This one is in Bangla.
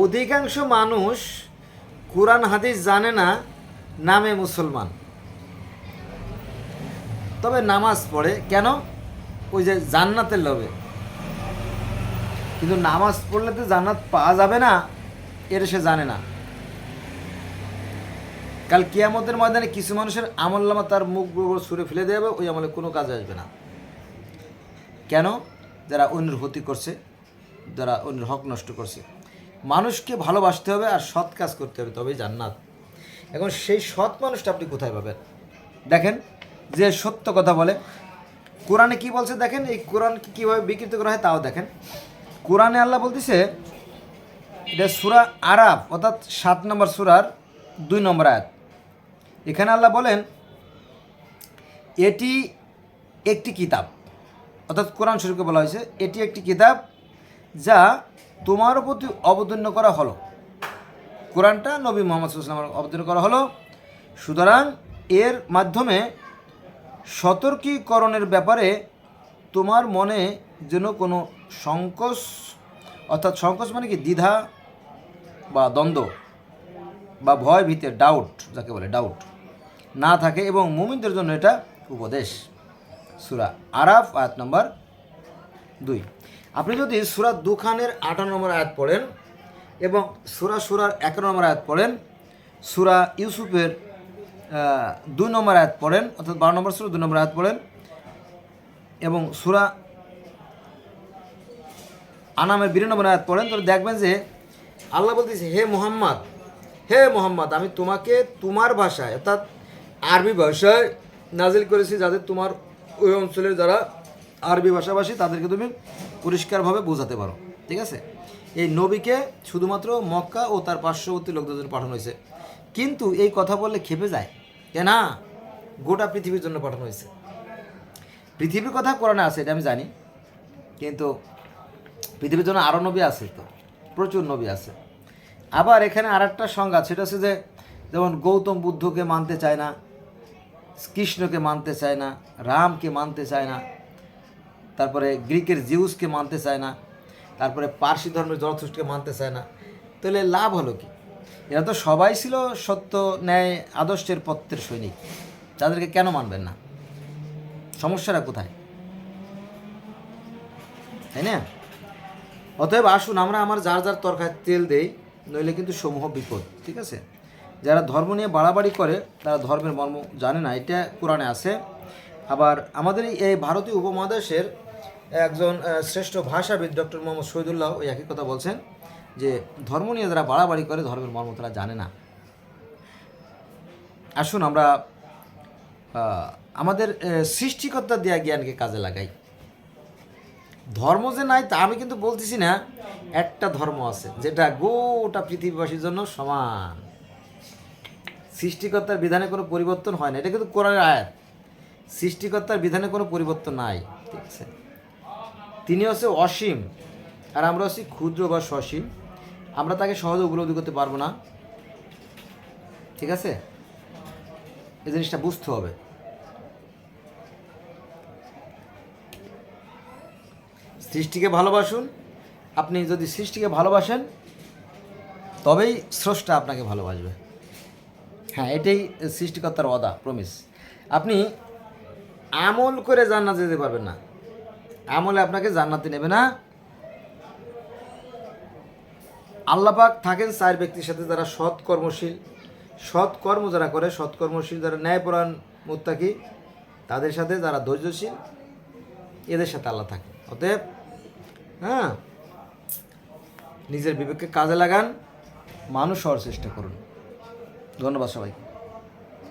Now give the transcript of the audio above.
অধিকাংশ মানুষ কোরআন, হাদিস জানে না, নামে মুসলমান। তবে নামাজ পড়ে, কেন? ওই যে জান্নাতের লোভে। কিন্তু নামাজ পড়লে তো জান্নাত পাওয়া যাবে না এর সে জানে না। কাল কিয়ামতের ময়দানে কিছু মানুষের আমল আমল্লামা তার মুখ সুরে ফেলে দেবে ওই আমলে কোনো কাজে আসবে না। কেন? যারা অন্যের ক্ষতি করছে, যারা অন্যের হক নষ্ট করছে। মানুষকে ভালোবাসতে হবে আর সৎ কাজ করতে হবে, তবেই জান্নাত। এখন সেই সৎ মানুষটা আপনি কোথায় পাবেন? দেখেন, যে সত্য কথা বলে, কোরআনে কি বলছে দেখেন, এই কোরআনকে কীভাবে বিকৃত করা হয় তাও দেখেন। কোরআনে আল্লাহ বলতেছে, এটা সুরা আরাফ, অর্থাৎ সাত নম্বর সুরার দুই নম্বর আয়াত। এখানে আল্লাহ বলেন, এটি একটি কিতাব, অর্থাৎ কোরআন শরীফকে বলা হয়েছে, এটি একটি কিতাব যা তোমার প্রতি অবতীর্ণ করা হলো। কোরআনটা নবী মোহাম্মদ সাল্লামের অবতীর্ণ করা হলো। সুতরাং এর মাধ্যমে সতর্কীকরণের ব্যাপারে তোমার মনে যেন কোনো সংকোচ, অর্থাৎ সংকোচ মানে কি? দ্বিধা বা দ্বন্দ্ব বা ভয় ভীতে ডাউট যাকে বলে ডাউট না থাকে এবং মুমিনদের জন্য এটা উপদেশ। সুরা আরাফ, আয়াত নম্বর দুই। আপনি যদি সুরা দুখানের আঠারো নম্বর আয়াত পড়েন এবং সুরা সুরার এগারো নম্বর আয়াত পড়েন, সুরা ইউসুফের দুই নম্বর আয়াত পড়েন, অর্থাৎ বারো নম্বর সুরা, দুই নম্বর আয়াত পড়েন এবং সুরা আনামের বিরে নম্বর আয়াত পড়েন, তাহলে দেখবেন যে আল্লাহ বলতেছে, হে মোহাম্মদ হে মোহাম্মদ, আমি তোমাকে তোমার ভাষায়, অর্থাৎ আরবি ভাষায় নাজিল করেছি যাদের তোমার ওই অঞ্চলের যারা আরবি ভাষাভাষী, তাদেরকে তুমি পরিষ্কারভাবে বোঝাতে পারো, ঠিক আছে? এই নবীকে শুধুমাত্র মক্কা ও তার পার্শ্ববর্তী লোকদের জন্য পাঠানো হয়েছে। কিন্তু এই কথা বললে খেপে যায় যে, না, গোটা পৃথিবীর জন্য পাঠানো হয়েছে। পৃথিবীর কথা কোরআনে আছে, এটা আমি জানি। কিন্তু পৃথিবীর জন্য আরও নবী আছে তো, প্রচুর নবী আছে। আবার এখানে আর একটা সংজ্ঞা সেটা হচ্ছে যে, যেমন গৌতম বুদ্ধকে মানতে চায় না, কৃষ্ণকে মানতে চায় না, রামকে মানতে চায় না তারপরে গ্রিকের জিউসকে মানতে চায় না, তারপরে পার্সি ধর্মের জরথুষ্টকে মানতে চায় না। তাহলে লাভ হলো কি? এরা তো সবাই ছিল সত্য, ন্যায়, আদর্শের পত্রের সৈনিক। তাদেরকে কেন মানবেন না? সমস্যাটা কোথায়? তাই না? অতএব আসুন, আমরা আমার যার যার তরকায় তেল দেই, নইলে কিন্তু সমূহ বিপদ, ঠিক আছে? যারা ধর্ম নিয়ে বাড়াবাড়ি করে, তারা ধর্মের মর্ম জানে না। এটা কোরআনে আছে। আবার আমাদের এই ভারতীয় উপমহাদেশের একজন শ্রেষ্ঠ ভাষাবিদ ডক্টর মোহাম্মদ শহীদুল্লাহ ওই একই কথা বলছেন যে ধর্ম নিয়ে যারা বাড়াবাড়ি করে, ধর্মের মর্ম তারা জানে না। আসুন আমরা আমাদের সৃষ্টিকর্তা দেওয়া জ্ঞানকে কাজে লাগাই। ধর্ম যে নাই তা আমি কিন্তু বলতেছি না, একটা ধর্ম আছে, যেটা গোটা পৃথিবীবাসীর জন্য সমান। সৃষ্টিকর্তার বিধানে কোনো পরিবর্তন হয় না, এটা কিন্তু কোরআনের আয়াত। সৃষ্টিকর্তার বিধানে কোনো পরিবর্তন নাই, ঠিক আছে? তিনি হচ্ছে অসীম, আর আমরা হচ্ছি ক্ষুদ্র বা সসীম। আমরা তাকে সহজে উপলব্ধি করতে পারব না। ঠিক আছে? এই জিনিসটা বুঝতে হবে। সৃষ্টিকে ভালোবাসুন। আপনি যদি সৃষ্টিকে ভালোবাসেন, তবেই স্রষ্টা আপনাকে ভালোবাসবে। হ্যাঁ এটাই সৃষ্টিকর্তার অদা প্রমিস আপনি আমল করে জান্নাতে যেতে পারবেন না। আমলে আপনাকে জান্নাতে নেবে না। আল্লাপাক থাকেন চার ব্যক্তির সাথে যারা সৎ কর্মশীল। সৎ কর্ম যারা করে, সৎ কর্মশীল যারা ন্যায়পরায়ণ মুত্তাকি, তাদের সাথে যারা ধৈর্যশীল, এদের সাথে আল্লাহ থাকে। অতএব হ্যাঁ নিজের বিবেককে কাজে লাগান, মানুষ হওয়ার চেষ্টা করুন। ধন্যবাদ সবাই